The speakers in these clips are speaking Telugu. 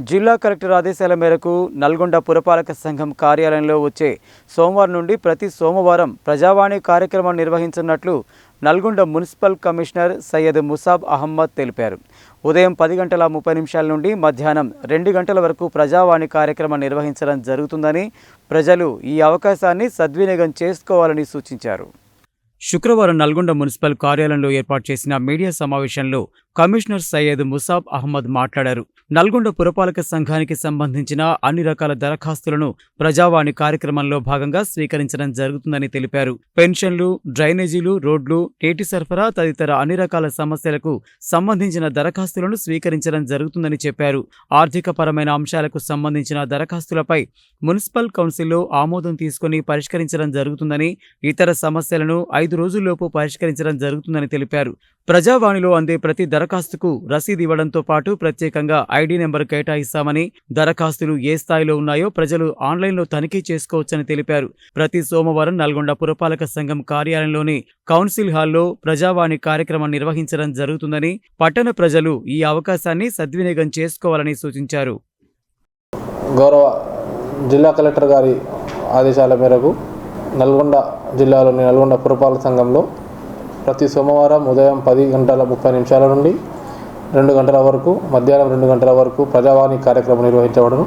జిల్లా కలెక్టర్ ఆదేశాల మేరకు నల్గొండ పురపాలక సంఘం కార్యాలయంలో వచ్చే సోమవారం నుండి ప్రతి సోమవారం ప్రజావాణి కార్యక్రమం నిర్వహించనున్నట్లు నల్గొండ మున్సిపల్ కమిషనర్ సయ్యద్ ముసాబ్ అహ్మద్ తెలిపారు. ఉదయం పది గంటల ముప్పై నిమిషాల నుండి మధ్యాహ్నం రెండు గంటల వరకు ప్రజావాణి కార్యక్రమం నిర్వహించడం జరుగుతుందని ప్రజలు ఈ అవకాశాన్ని సద్వినియోగం చేసుకోవాలని సూచించారు. శుక్రవారం నల్గొండ మున్సిపల్ కార్యాలయంలో ఏర్పాటు చేసిన మీడియా సమావేశంలో కమిషనర్ సయ్యద్ ముసాబ్ అహ్మద్ మాట్లాడారు. నల్గొండ పురపాలక సంఘానికి సంబంధించిన అన్ని రకాల దరఖాస్తులను ప్రజావాణి కార్యక్రమంలో భాగంగా స్వీకరించడం జరుగుతుందని తెలిపారు. పెన్షన్లు డ్రైనేజీలు రోడ్లు నీటి సరఫరా తదితర అన్ని రకాల సమస్యలకు సంబంధించిన దరఖాస్తులను స్వీకరించడం జరుగుతుందని చెప్పారు. ఆర్థికపరమైన అంశాలకు సంబంధించిన దరఖాస్తులపై మున్సిపల్ కౌన్సిల్లో ఆమోదం తీసుకుని పరిష్కరించడం జరుగుతుందని ఇతర సమస్యలను ఐదు రోజుల్లోపు పరిష్కరించడం జరుగుతుందని తెలిపారు. ప్రజావాణిలో అందే ప్రతి దరఖాస్తుకు రసీదు ఇవ్వడంతో పాటు ప్రత్యేకంగా ఐడి నెంబర్ కేటాయిస్తామని దరఖాస్తులు ఏ స్థాయిలో ఉన్నాయో ప్రజలు ఆన్లైన్లో తనిఖీ చేసుకోవచ్చని తెలిపారు. ప్రతి సోమవారం నల్గొండ పురపాలక సంఘం కార్యాలయంలోని కౌన్సిల్ హాల్లో ప్రజావాణి కార్యక్రమం నిర్వహించడం జరుగుతుందని పట్టణ ప్రజలు ఈ అవకాశాన్ని సద్వినియోగం చేసుకోవాలని సూచించారు. గౌరవ జిల్లా కలెక్టర్ గారి ఆదేశాల మేరకు నల్గొండ జిల్లాలోని నల్గొండ పురపాలక సంఘంలో ప్రతి సోమవారం ఉదయం పది గంటల ముప్పై నిమిషాల నుండి రెండు గంటల వరకు మధ్యాహ్నం రెండు గంటల వరకు ప్రజావాణి కార్యక్రమం నిర్వహించబడును.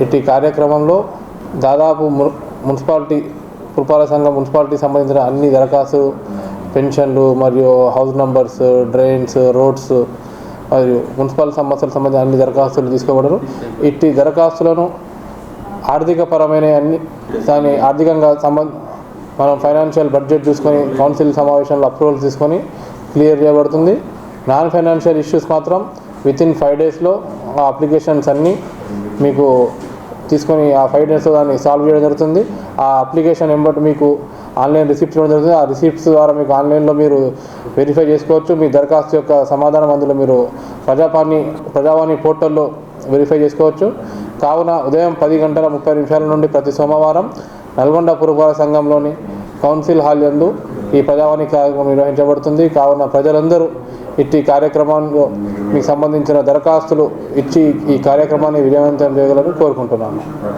ఇట్టి కార్యక్రమంలో దాదాపు ము- మున్సిపాలిటీ పురపాలక సంఘం మున్సిపాలిటీ సంబంధించిన అన్ని దరఖాస్తు పెన్షన్లు మరియు హౌస్ నంబర్స్ డ్రైన్స్ రోడ్స్ మరియు మున్సిపల్ సమస్యలకు సంబంధించిన అన్ని దరఖాస్తులు తీసుకోబడరు ఇట్టి దరఖాస్తులను ఆర్థిక పరమైన అన్ని దాని ఆర్థికంగా సంబంధ మనం ఫైనాన్షియల్ బడ్జెట్ చూసుకొని కౌన్సిల్ సమావేశంలో అప్రూవల్ తీసుకొని క్లియర్ చేయబడుతుంది. నాన్ ఫైనాన్షియల్ ఇష్యూస్ మాత్రం విత్ ఇన్ ఫైవ్ డేస్లో ఆ అప్లికేషన్స్ అన్నీ మీకు తీసుకొని ఆ ఫైవ్ డేస్లో దాన్ని సాల్వ్ చేయడం జరుగుతుంది. ఆ అప్లికేషన్ ఎంబటి మీకు ఆన్లైన్ రిసిప్ట్స్ ఇవ్వడం జరుగుతుంది. ఆ రిసిప్ట్స్ ద్వారా మీకు ఆన్లైన్లో మీరు వెరిఫై చేసుకోవచ్చు. మీ దరఖాస్తు యొక్క సమాధానం అందులో మీరు ప్రజాపాణి ప్రజావాణి పోర్టల్లో వెరిఫై చేసుకోవచ్చు. కావున ఉదయం పది గంటల ముప్పై నిమిషాల నుండి ప్రతి సోమవారం నల్గొండ పురపాలక సంఘంలోని కౌన్సిల్ హాల్ యందు ఈ ప్రజావాణి కార్యక్రమం నిర్వహించబడుతుంది. కావున ప్రజలందరూ ఇట్టి కార్యక్రమంలో మీకు సంబంధించిన దరఖాస్తులు ఇచ్చి ఈ కార్యక్రమాన్ని విజయవంతం చేయగలని కోరుకుంటున్నాను.